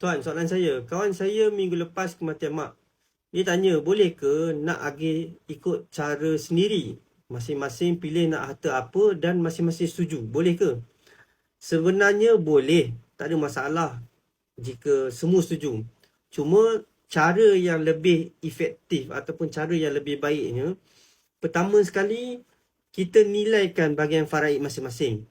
Tuan, soalan saya. Kawan saya minggu lepas kematian mak. Dia tanya, boleh ke nak agih ikut cara sendiri? Masing-masing pilih nak harta apa dan masing-masing setuju. Boleh ke? Sebenarnya boleh. Tak ada masalah jika semua setuju. Cuma cara yang lebih efektif ataupun cara yang lebih baiknya, pertama sekali, kita nilaikan bahagian faraid masing-masing.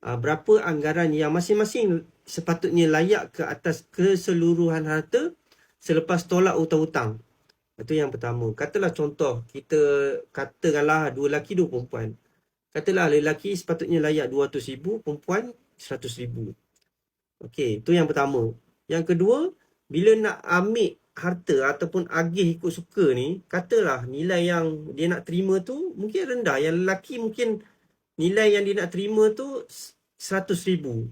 Ah, berapa anggaran yang masing-masing sepatutnya layak ke atas keseluruhan harta selepas tolak hutang-hutang. Itu yang pertama. Katalah contoh, kita katakanlah dua lelaki, dua perempuan. Katalah lelaki sepatutnya layak 200 ribu, perempuan 100 ribu. Okey, itu yang pertama. Yang kedua, bila nak ambil harta ataupun agih ikut suka ni, katalah nilai yang dia nak terima tu mungkin rendah. Yang lelaki mungkin nilai yang dia nak terima tu 100 ribu.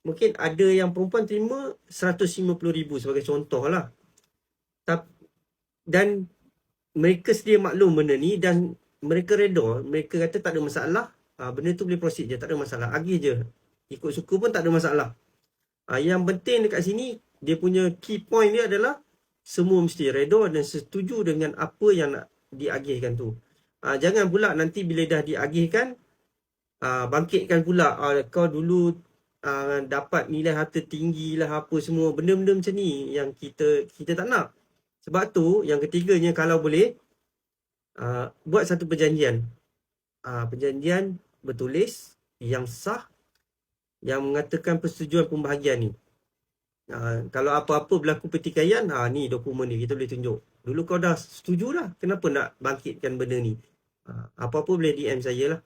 Mungkin ada yang perempuan terima 150 ribu sebagai contoh lah. Dan mereka sedia maklum benda ni dan mereka reda. Mereka kata tak ada masalah. Ah, benda tu boleh proceed je, tak ada masalah. Agih je. Ikut suka pun tak ada masalah. Ah, yang penting dekat sini, dia punya key point dia adalah semua mesti reda dan setuju dengan apa yang nak diagihkan tu. Ah, jangan pula nanti bila dah diagihkan, ah, bangkitkan pula ah, kau dulu ah, dapat nilai harta tinggi lah apa semua benda-benda macam ni yang kita kita tak nak. Sebab tu yang ketiganya kalau boleh ah, buat satu perjanjian. Ah, perjanjian bertulis yang sah yang mengatakan persetujuan pembahagian ni. Ha, kalau apa-apa berlaku pertikaian, ha, ni dokumen ni kita boleh tunjuk. Dulu kau dah setuju lah. Kenapa nak bangkitkan benda ni? Ha, apa-apa boleh DM saya lah.